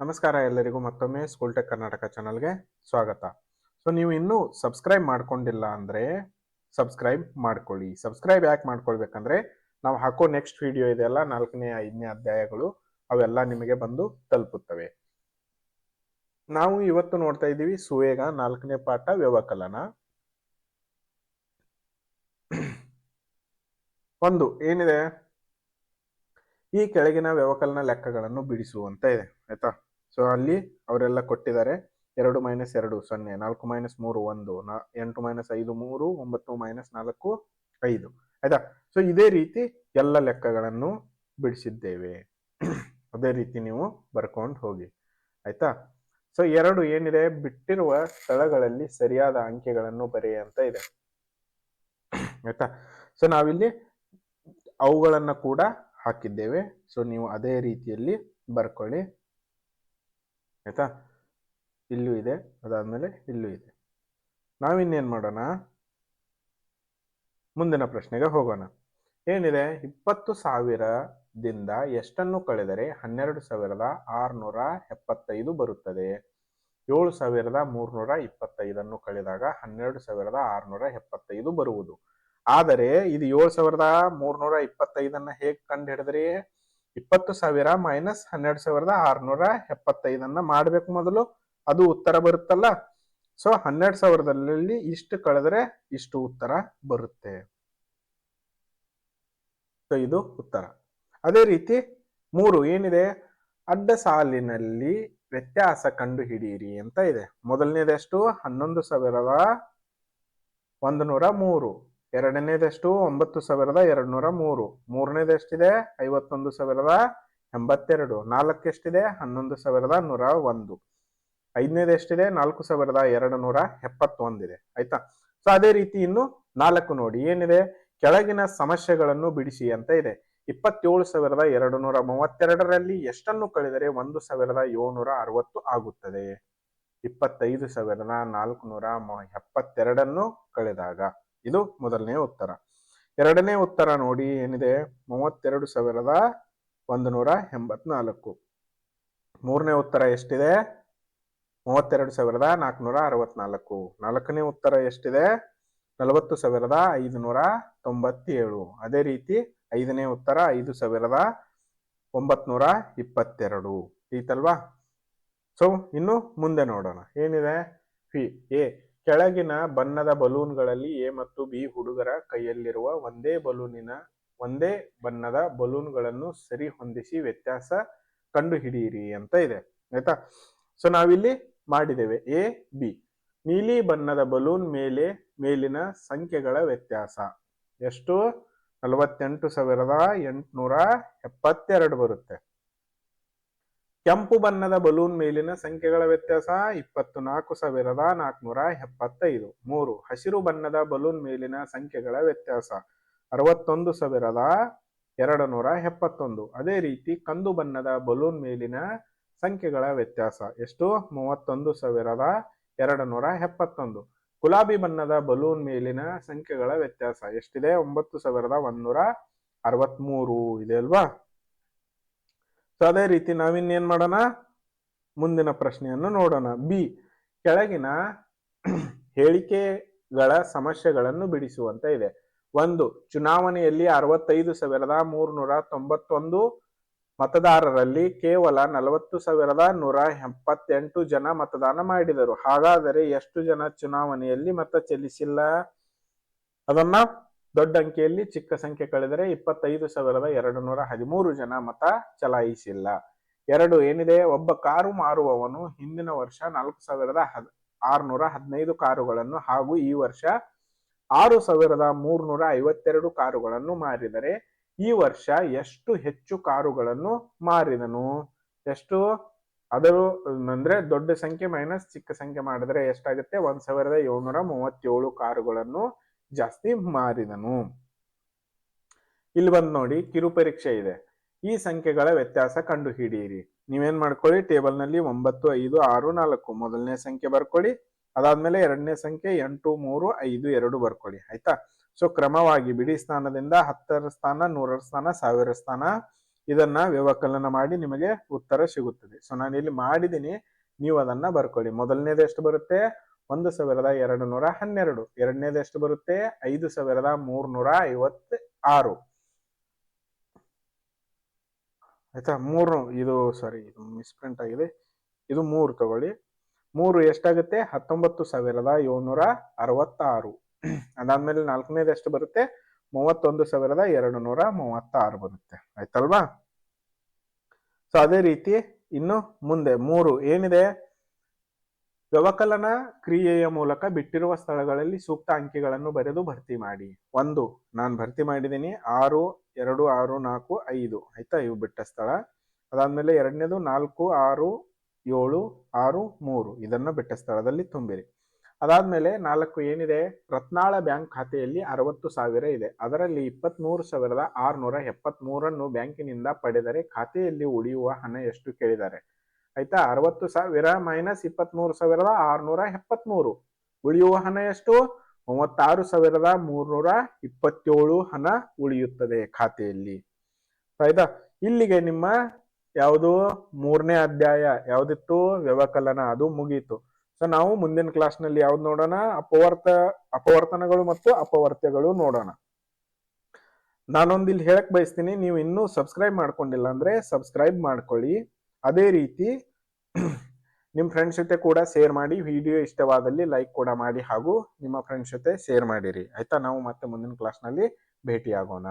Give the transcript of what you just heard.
ನಮಸ್ಕಾರ ಎಲ್ಲರಿಗೂ ಮತ್ತೊಮ್ಮೆ ಸ್ಕೂಲ್ ಟೆಕ್ ಕರ್ನಾಟಕ ಚಾನಲ್ಗೆ ಸ್ವಾಗತ. ಸೊ ನೀವು ಇನ್ನೂ ಸಬ್ಸ್ಕ್ರೈಬ್ ಮಾಡ್ಕೊಂಡಿಲ್ಲ ಅಂದರೆ ಸಬ್ಸ್ಕ್ರೈಬ್ ಮಾಡ್ಕೊಳ್ಳಿ. ಸಬ್ಸ್ಕ್ರೈಬ್ ಯಾಕೆ ಮಾಡ್ಕೊಳ್ಬೇಕಂದ್ರೆ ನಾವು ಹಾಕೋ ನೆಕ್ಸ್ಟ್ ವಿಡಿಯೋ ಇದೆಯಲ್ಲ ನಾಲ್ಕನೇ, ಐದನೇ ಅಧ್ಯಾಯಗಳು, ಅವೆಲ್ಲ ನಿಮಗೆ ಬಂದು ತಲುಪುತ್ತವೆ. ನಾವು ಇವತ್ತು ನೋಡ್ತಾ ಇದ್ದೀವಿ ಸುವೇಗ ನಾಲ್ಕನೇ ಪಾಠ ವ್ಯವಕಲನ. ಒಂದು, ಏನಿದೆ? ಈ ಕೆಳಗಿನ ವ್ಯವಕಲನ ಲೆಕ್ಕಗಳನ್ನು ಬಿಡಿಸುವಂತ ಇದೆ. ಆಯ್ತಾ? ಸೊ ಅಲ್ಲಿ ಅವರೆಲ್ಲ ಕೊಟ್ಟಿದ್ದಾರೆ. ಎರಡು ಮೈನಸ್ ಎರಡು, ಸೊನ್ನೆ, ನಾಲ್ಕು ಮೈನಸ್ ಮೂರು, ಒಂದು, ನಾ, ಎಂಟು ಮೈನಸ್ ಐದು, ಮೂರು, ಒಂಬತ್ತು ಮೈನಸ್ ನಾಲ್ಕು, ಐದು. ಆಯ್ತಾ? ಸೊ ಇದೇ ರೀತಿ ಎಲ್ಲ ಲೆಕ್ಕಗಳನ್ನು ಬಿಡಿಸಿದ್ದೇವೆ. ಅದೇ ರೀತಿ ನೀವು ಬರ್ಕೊಂಡು ಹೋಗಿ. ಆಯ್ತಾ? ಸೊ ಎರಡು ಏನಿದೆ? ಬಿಟ್ಟಿರುವ ಸ್ಥಳಗಳಲ್ಲಿ ಸರಿಯಾದ ಅಂಕೆಗಳನ್ನು ಬರೆಯ ಅಂತ ಇದೆ. ಆಯ್ತಾ? ಸೊ ನಾವಿಲ್ಲಿ ಅವುಗಳನ್ನು ಕೂಡ ಹಾಕಿದ್ದೇವೆ. ಸೊ ನೀವು ಅದೇ ರೀತಿಯಲ್ಲಿ ಬರ್ಕೊಳ್ಳಿ. ಆಯ್ತಾ? ಇಲ್ಲೂ ಇದೆ, ಅದಾದಮೇಲೆ ಇಲ್ಲೂ ಇದೆ. ನಾವಿನ್ನೇನು ಮಾಡೋಣ? ಮುಂದಿನ ಪ್ರಶ್ನೆಗೆ ಹೋಗೋಣ. ಏನಿದೆ? ಇಪ್ಪತ್ತು ಸಾವಿರದಿಂದ ಎಷ್ಟನ್ನು ಕಳೆದರೆ ಹನ್ನೆರಡು ಸಾವಿರದ ಆರುನೂರ ಎಪ್ಪತ್ತೈದು ಬರುತ್ತದೆ. ಏಳು ಸಾವಿರದ ಮೂರ್ನೂರ ಇಪ್ಪತ್ತೈದನ್ನು ಕಳೆದಾಗ ಹನ್ನೆರಡು ಸಾವಿರದ ಆರುನೂರ ಎಪ್ಪತ್ತೈದು ಬರುವುದು. ಆದರೆ ಇದು ಏಳು ಸಾವಿರದ ಮೂರ್ನೂರ ಇಪ್ಪತ್ತೈದನ್ನು ಹೇಗೆ ಕಂಡು ಹಿಡಿದ್ರಿ? ಇಪ್ಪತ್ತು ಸಾವಿರ ಮೈನಸ್ ಹನ್ನೆರಡು ಸಾವಿರದ ಆರ್ನೂರ ಎಪ್ಪತ್ತೈದನ್ನ ಮಾಡಬೇಕು ಮೊದಲು. ಅದು ಉತ್ತರ ಬರುತ್ತಲ್ಲ? ಸೊ ಹನ್ನೆರಡು ಸಾವಿರದಲ್ಲಿ ಇಷ್ಟು ಕಳೆದ್ರೆ ಇಷ್ಟು ಉತ್ತರ ಬರುತ್ತೆ. ಸೊ ಇದು ಉತ್ತರ. ಅದೇ ರೀತಿ ಮೂರು ಏನಿದೆ? ಅಡ್ಡ ಸಾಲಿನಲ್ಲಿ ವ್ಯತ್ಯಾಸ ಕಂಡು ಹಿಡಿಯಿರಿ ಅಂತ ಇದೆ. ಮೊದಲನೇದಷ್ಟು? ಹನ್ನೊಂದು ಸಾವಿರದ ಒಂದು ನೂರ ಮೂರು. ಎರಡನೇದೆಷ್ಟು? ಒಂಬತ್ತು ಸಾವಿರದ ಎರಡು ನೂರ ಮೂರು ಮೂರನೇದೆಷ್ಟಿದೆ ಐವತ್ತೊಂದು ಸಾವಿರದ ಎಂಬತ್ತೆರಡು. ನಾಲ್ಕೆಷ್ಟಿದೆ ಹನ್ನೊಂದು ಸಾವಿರದ ನೂರ ಒಂದು. ಐದನೇದೆಷ್ಟಿದೆ ನಾಲ್ಕು ಸಾವಿರದ ಎರಡು ನೂರ ಎಪ್ಪತ್ತೊಂದಿದೆ. ಆಯ್ತಾ? ಸೊ ಅದೇ ರೀತಿ ಇನ್ನು ನಾಲ್ಕು ನೋಡಿ. ಏನಿದೆ? ಕೆಳಗಿನ ಸಮಸ್ಯೆಗಳನ್ನು ಬಿಡಿಸಿ ಅಂತ ಇದೆ. ಇಪ್ಪತ್ತೇಳು ಸಾವಿರದ ಎರಡು ನೂರ ಮೂವತ್ತೆರಡರಲ್ಲಿ ಎಷ್ಟನ್ನು ಕಳೆದರೆ ಒಂದು ಸಾವಿರದ ಏಳ್ನೂರ ಅರವತ್ತು ಆಗುತ್ತದೆ? ಇಪ್ಪತ್ತೈದು ಸಾವಿರದ ನಾಲ್ಕು ನೂರ ಎಪ್ಪತ್ತೆರಡನ್ನು ಕಳೆದಾಗ. ಇದು ಮೊದಲನೇ ಉತ್ತರ. ಎರಡನೇ ಉತ್ತರ ನೋಡಿ ಏನಿದೆ? ಮೂವತ್ತೆರಡು ಸಾವಿರದ ಒಂದು ನೂರ ಎಂಬತ್ನಾಲ್ಕು. ಮೂರನೇ ಉತ್ತರ ಎಷ್ಟಿದೆ? ಮೂವತ್ತೆರಡು ಸಾವಿರದ ನಾಲ್ಕುನೂರ ಅರವತ್ನಾಲ್ಕು. ನಾಲ್ಕನೇ ಉತ್ತರ ಎಷ್ಟಿದೆ? ನಲವತ್ತು ಸಾವಿರದ ಐದುನೂರ ತೊಂಬತ್ತೇಳು. ಅದೇ ರೀತಿ ಐದನೇ ಉತ್ತರ ಐದು ಸಾವಿರದ ಒಂಬತ್ನೂರ ಇಪ್ಪತ್ತೆರಡು. ಈತಲ್ವಾ ಸೊ ಇನ್ನು ಮುಂದೆ ನೋಡೋಣ. ಏನಿದೆ? ಫಿ ಎ ಕೆಳಗಿನ ಬಣ್ಣದ ಬಲೂನ್ಗಳಲ್ಲಿ ಎ ಮತ್ತು ಬಿ ಹುಡುಗರ ಕೈಯಲ್ಲಿರುವ ಒಂದೇ ಬಲೂನಿನ ಒಂದೇ ಬಣ್ಣದ ಬಲೂನ್ಗಳನ್ನು ಸರಿ ಹೊಂದಿಸಿ ವ್ಯತ್ಯಾಸ ಕಂಡುಹಿಡಿಯಿರಿ ಅಂತ ಇದೆ, ಆಯ್ತಾ? ಸೊ ನಾವಿಲ್ಲಿ ಮಾಡಿದ್ದೇವೆ ಎ, ಬಿ. ನೀಲಿ ಬಣ್ಣದ ಬಲೂನ್ ಮೇಲೆ ಮೇಲಿನ ಸಂಖ್ಯೆಗಳ ವ್ಯತ್ಯಾಸ. ಎಷ್ಟು? ನಲವತ್ತೆಂಟು ಸಾವಿರದ ಎಂಟುನೂರ ಎಪ್ಪತ್ತೆರಡು ಬರುತ್ತೆ. ಕೆಂಪು ಬಣ್ಣದ ಬಲೂನ್ ಮೇಲಿನ ಸಂಖ್ಯೆಗಳ ವ್ಯತ್ಯಾಸ ಇಪ್ಪತ್ತು ನಾಲ್ಕು ಸಾವಿರದ ನಾಲ್ಕುನೂರ ಎಪ್ಪತ್ತೈದು. ಮೂರು, ಹಸಿರು ಬಣ್ಣದ ಬಲೂನ್ ಮೇಲಿನ ಸಂಖ್ಯೆಗಳ ವ್ಯತ್ಯಾಸ ಅರವತ್ತೊಂದು ಸಾವಿರದ ಎರಡು ನೂರ ಎಪ್ಪತ್ತೊಂದು. ಅದೇ ರೀತಿ ಕಂದು ಬಣ್ಣದ ಬಲೂನ್ ಮೇಲಿನ ಸಂಖ್ಯೆಗಳ ವ್ಯತ್ಯಾಸ ಎಷ್ಟು? ಮೂವತ್ತೊಂದು ಸಾವಿರದ ಎರಡು ನೂರ ಎಪ್ಪತ್ತೊಂದು. ಗುಲಾಬಿ ಬಣ್ಣದ ಬಲೂನ್ ಮೇಲಿನ ಸಂಖ್ಯೆಗಳ ವ್ಯತ್ಯಾಸ ಎಷ್ಟಿದೆ? ಒಂಬತ್ತು ಸಾವಿರದ ಒಂದೂರ ಅರವತ್ತ್ಮೂರು ಇದೆ ಅಲ್ವಾ? ಸೊ ಅದೇ ರೀತಿ ನಾವಿನ್ನೇನು ಮಾಡೋಣ? ಮುಂದಿನ ಪ್ರಶ್ನೆಯನ್ನು ನೋಡೋಣ. ಬಿ ಕೆಳಗಿನ ಹೇಳಿಕೆಗಳ ಸಮಸ್ಯೆಗಳನ್ನು ಬಿಡಿಸುವಂತ ಇದೆ. ಒಂದು, ಚುನಾವಣೆಯಲ್ಲಿ ಅರವತ್ತೈದು ಸಾವಿರದ ಮೂರ್ನೂರ ತೊಂಬತ್ತೊಂದು ಮತದಾರರಲ್ಲಿ ಕೇವಲ ನಲವತ್ತು ಸಾವಿರದ ನೂರ ಎಪ್ಪತ್ತೆಂಟು ಜನ ಮತದಾನ ಮಾಡಿದರು. ಹಾಗಾದರೆ ಎಷ್ಟು ಜನ ಚುನಾವಣೆಯಲ್ಲಿ ಮತ ಚಲಿಸಿಲ್ಲ? ಅದನ್ನ ದೊಡ್ಡ ಅಂಕೆಯಲ್ಲಿ ಚಿಕ್ಕ ಸಂಖ್ಯೆ ಕಳೆದರೆ ಇಪ್ಪತ್ತೈದು ಸಾವಿರದ ಎರಡು ನೂರ ಹದಿಮೂರು ಜನ ಮತ ಚಲಾಯಿಸಿಲ್ಲ. ಎರಡು ಏನಿದೆ? ಒಬ್ಬ ಕಾರು ಮಾರುವವನು ಹಿಂದಿನ ವರ್ಷ ನಾಲ್ಕು ಸಾವಿರದ ಹದ್, ಆರುನೂರ ಹದಿನೈದು ಕಾರುಗಳನ್ನು ಹಾಗೂ ಈ ವರ್ಷ ಆರು ಸಾವಿರದ ಮೂರ್ನೂರ ಐವತ್ತೆರಡು ಕಾರುಗಳನ್ನು ಮಾರಿದರೆ ಈ ವರ್ಷ ಎಷ್ಟು ಹೆಚ್ಚು ಕಾರುಗಳನ್ನು ಮಾರಿದನು? ಎಷ್ಟು? ಅದರ ಅಂದ್ರೆ ದೊಡ್ಡ ಸಂಖ್ಯೆ ಮೈನಸ್ ಚಿಕ್ಕ ಸಂಖ್ಯೆ ಮಾಡಿದ್ರೆ ಎಷ್ಟಾಗುತ್ತೆ? ಒಂದ್ ಸಾವಿರದ ಏಳ್ನೂರ ಮೂವತ್ತೇಳು ಕಾರುಗಳನ್ನು ಜಾಸ್ತಿ ಮಾರಿದನು. ಇಲ್ಲಿ ಬಂದು ನೋಡಿ, ಕಿರು ಪರೀಕ್ಷೆ ಇದೆ. ಈ ಸಂಖ್ಯೆಗಳ ವ್ಯತ್ಯಾಸ ಕಂಡು ಹಿಡಿಯಿರಿ ನೀವೇನ್ ಮಾಡ್ಕೊಳ್ಳಿ ಟೇಬಲ್ನಲ್ಲಿ ಒಂಬತ್ತು, ಐದು, ಆರು, ನಾಲ್ಕು ಮೊದಲನೇ ಸಂಖ್ಯೆ ಬರ್ಕೊಳ್ಳಿ, ಅದಾದ್ಮೇಲೆ ಎರಡನೇ ಸಂಖ್ಯೆ ಎಂಟು, ಮೂರು, ಐದು, ಎರಡು ಬರ್ಕೊಳ್ಳಿ. ಆಯ್ತಾ? ಸೊ ಕ್ರಮವಾಗಿ ಬಿಡಿ ಸ್ಥಾನದಿಂದ ಹತ್ತರ ಸ್ಥಾನ, ನೂರರ ಸ್ಥಾನ, ಸಾವಿರ ಸ್ಥಾನ. ಇದನ್ನ ವ್ಯವಕಲನ ಮಾಡಿ ನಿಮಗೆ ಉತ್ತರ ಸಿಗುತ್ತದೆ. ಸೊ ನಾನು ಇಲ್ಲಿ ಮಾಡಿದ್ದೀನಿ, ನೀವು ಅದನ್ನ ಬರ್ಕೊಳ್ಳಿ. ಮೊದಲನೇದು ಎಷ್ಟು ಬರುತ್ತೆ? ಒಂದು ಸಾವಿರದ ಎರಡು ನೂರ ಹನ್ನೆರಡು. ಎರಡನೇದು ಎಷ್ಟು ಬರುತ್ತೆ? ಐದು ಸಾವಿರದ ಮೂರ್ನೂರ ಐವತ್ ಆರು ಆಯ್ತಾ? ಮೂರು, ಇದು ಸಾರಿ ಇದು ಮಿಸ್ಪ್ರಿಂಟ್ ಆಗಿದೆ. ಇದು ಮೂರು ತಗೊಳ್ಳಿ. ಮೂರು ಎಷ್ಟಾಗುತ್ತೆ? ಹತ್ತೊಂಬತ್ತು ಸಾವಿರದ ಏಳ್ನೂರ ಅರವತ್ತಾರು. ಅದಾದ್ಮೇಲೆ ನಾಲ್ಕನೇದು ಎಷ್ಟು ಬರುತ್ತೆ? ಮೂವತ್ತೊಂದು ಸಾವಿರದ ಎರಡು ನೂರ ಮೂವತ್ತಾರು ಬರುತ್ತೆ. ಆಯ್ತಲ್ವಾ? ಸೊ ಅದೇ ರೀತಿ ಇನ್ನು ಮುಂದೆ ಮೂರು ಏನಿದೆ? ವ್ಯವಕಲನ ಕ್ರಿಯೆಯ ಮೂಲಕ ಬಿಟ್ಟಿರುವ ಸ್ಥಳಗಳಲ್ಲಿ ಸೂಕ್ತ ಅಂಕಿಗಳನ್ನು ಬರೆದು ಭರ್ತಿ ಮಾಡಿ. ಒಂದು, ನಾನು ಭರ್ತಿ ಮಾಡಿದ್ದೀನಿ ಆರು, ಎರಡು, ಆರು, ನಾಲ್ಕು, ಐದು. ಆಯ್ತಾ? ಇವು ಬಿಟ್ಟ ಸ್ಥಳ. ಅದಾದ್ಮೇಲೆ ಎರಡನೇದು ನಾಲ್ಕು, ಆರು, ಏಳು, ಆರು, ಮೂರು. ಇದನ್ನು ಬಿಟ್ಟ ಸ್ಥಳದಲ್ಲಿ ತುಂಬಿರಿ. ಅದಾದ್ಮೇಲೆ ನಾಲ್ಕು ಏನಿದೆ? ರತ್ನಾಳ ಬ್ಯಾಂಕ್ ಖಾತೆಯಲ್ಲಿ ಅರವತ್ತು ಸಾವಿರ ಇದೆ. ಅದರಲ್ಲಿ ಇಪ್ಪತ್ಮೂರು ಸಾವಿರದ ಆರುನೂರ ಎಪ್ಪತ್ಮೂರನ್ನು ಬ್ಯಾಂಕಿನಿಂದ ಪಡೆದರೆ ಖಾತೆಯಲ್ಲಿ ಉಳಿಯುವ ಹಣ ಎಷ್ಟು ಕೇಳಿದ್ದಾರೆ? ಆಯ್ತಾ? ಅರವತ್ತು ಸಾವಿರ ಮೈನಸ್ ಇಪ್ಪತ್ಮೂರು ಸಾವಿರದ ಆರ್ನೂರ ಎಪ್ಪತ್ಮೂರು. ಉಳಿಯುವ ಹಣ ಎಷ್ಟು? ಮೂವತ್ತಾರು ಸಾವಿರದ ಮೂರ್ನೂರ ಇಪ್ಪತ್ತೇಳು ಹಣ ಉಳಿಯುತ್ತದೆ ಖಾತೆಯಲ್ಲಿ. ಆಯ್ತಾ? ಇಲ್ಲಿಗೆ ನಿಮ್ಮ ಯಾವುದು? ಮೂರನೇ ಅಧ್ಯಾಯ. ಯಾವ್ದಿತ್ತು? ವ್ಯವಕಲನ. ಅದು ಮುಗೀತು. ಸೊ ನಾವು ಮುಂದಿನ ಕ್ಲಾಸ್ನಲ್ಲಿ ಯಾವ್ದು ನೋಡೋಣ? ಅಪವರ್ತ, ಅಪವರ್ತನಗಳು ಮತ್ತು ಅಪವರ್ತ್ಯಗಳು ನೋಡೋಣ. ನಾನೊಂದು ಇಲ್ಲಿ ಹೇಳಕ್ ಬಯಸ್ತೀನಿ, ನೀವು ಇನ್ನೂ ಸಬ್ಸ್ಕ್ರೈಬ್ ಮಾಡ್ಕೊಂಡಿಲ್ಲ ಅಂದ್ರೆ ಸಬ್ಸ್ಕ್ರೈಬ್ ಮಾಡ್ಕೊಳ್ಳಿ. ಅದೇ ರೀತಿ ನಿಮ್ಮ ಫ್ರೆಂಡ್ಸ್ ಜೊತೆ ಕೂಡ ಶೇರ್ ಮಾಡಿ ವಿಡಿಯೋ ಇಷ್ಟವಾದಲ್ಲಿ ಲೈಕ್ ಕೂಡ ಮಾಡಿ ಹಾಗೂ ನಿಮ್ಮ ಫ್ರೆಂಡ್ಸ್ ಜೊತೆ ಶೇರ್ ಮಾಡಿರಿ. ಆಯ್ತಾ? ನಾವು ಮತ್ತೆ ಮುಂದಿನ ಕ್ಲಾಸ್ನಲ್ಲಿ ಭೇಟಿಯಾಗೋಣ.